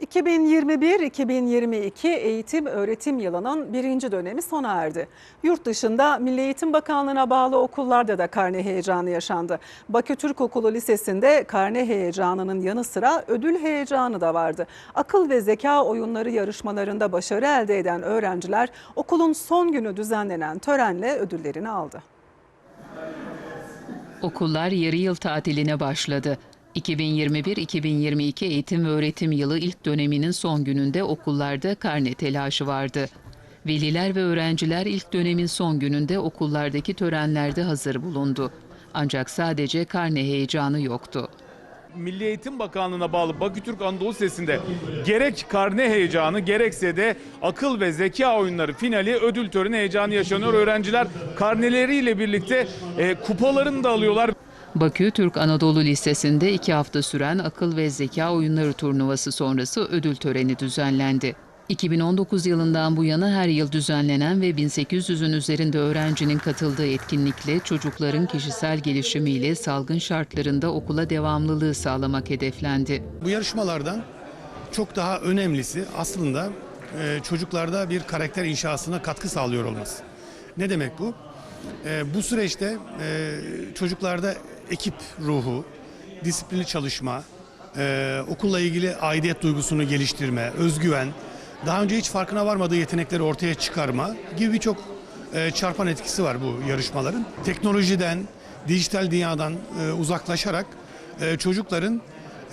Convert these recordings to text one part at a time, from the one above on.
2021-2022 eğitim öğretim yılının birinci dönemi sona erdi. Yurt dışında Milli Eğitim Bakanlığı'na bağlı okullarda da karne heyecanı yaşandı. Bakü Türk Okulu Lisesi'nde karne heyecanının yanı sıra ödül heyecanı da vardı. Akıl ve zeka oyunları yarışmalarında başarı elde eden öğrenciler okulun son günü düzenlenen törenle ödüllerini aldı. Okullar yarı yıl tatiline başladı. 2021-2022 eğitim ve öğretim yılı ilk döneminin son gününde okullarda karne telaşı vardı. Veliler ve öğrenciler ilk dönemin son gününde okullardaki törenlerde hazır bulundu. Ancak sadece karne heyecanı yoktu. Milli Eğitim Bakanlığı'na bağlı Bakütürk Anadolu Lisesi'nde gerek karne heyecanı gerekse de akıl ve zeka oyunları finali ödül töreni heyecanı yaşanıyor. Öğrenciler karneleriyle birlikte e, kupalarını da alıyorlar. Bakü Türk Anadolu Lisesi'nde iki hafta süren akıl ve zeka oyunları turnuvası sonrası ödül töreni düzenlendi. 2019 yılından bu yana her yıl düzenlenen ve 1800'ün üzerinde öğrencinin katıldığı etkinlikle çocukların kişisel gelişimiyle salgın şartlarında okula devamlılığı sağlamak hedeflendi. Bu yarışmalardan çok daha önemlisi aslında e, çocuklarda bir karakter inşasına katkı sağlıyor olması. Ne demek bu? E, bu süreçte e, çocuklarda ekip ruhu, disiplinli çalışma, e, okulla ilgili aidiyet duygusunu geliştirme, özgüven, daha önce hiç farkına varmadığı yetenekleri ortaya çıkarma gibi birçok e, çarpan etkisi var bu yarışmaların. Teknolojiden, dijital dünyadan e, uzaklaşarak e, çocukların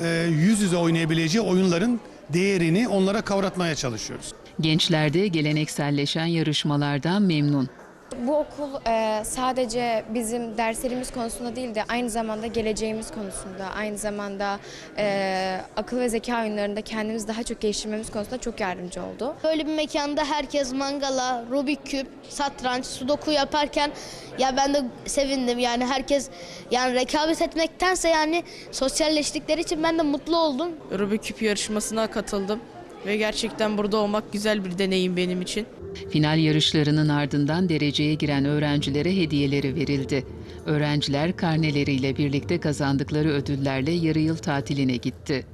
e, yüz yüze oynayabileceği oyunların değerini onlara kavratmaya çalışıyoruz. Gençler de gelenekselleşen yarışmalardan memnun. Bu okul e, sadece bizim derslerimiz konusunda değil de aynı zamanda geleceğimiz konusunda, aynı zamanda e, akıl ve zeka oyunlarında kendimizi daha çok geliştirmemiz konusunda çok yardımcı oldu. Böyle bir mekanda herkes mangala, Rubik küp, satranç, sudoku yaparken ya ben de sevindim. Yani herkes yani rekabet etmektense yani sosyalleştikleri için ben de mutlu oldum. Rubik küp yarışmasına katıldım ve gerçekten burada olmak güzel bir deneyim benim için. Final yarışlarının ardından dereceye giren öğrencilere hediyeleri verildi. Öğrenciler karneleriyle birlikte kazandıkları ödüllerle yarı yıl tatiline gitti.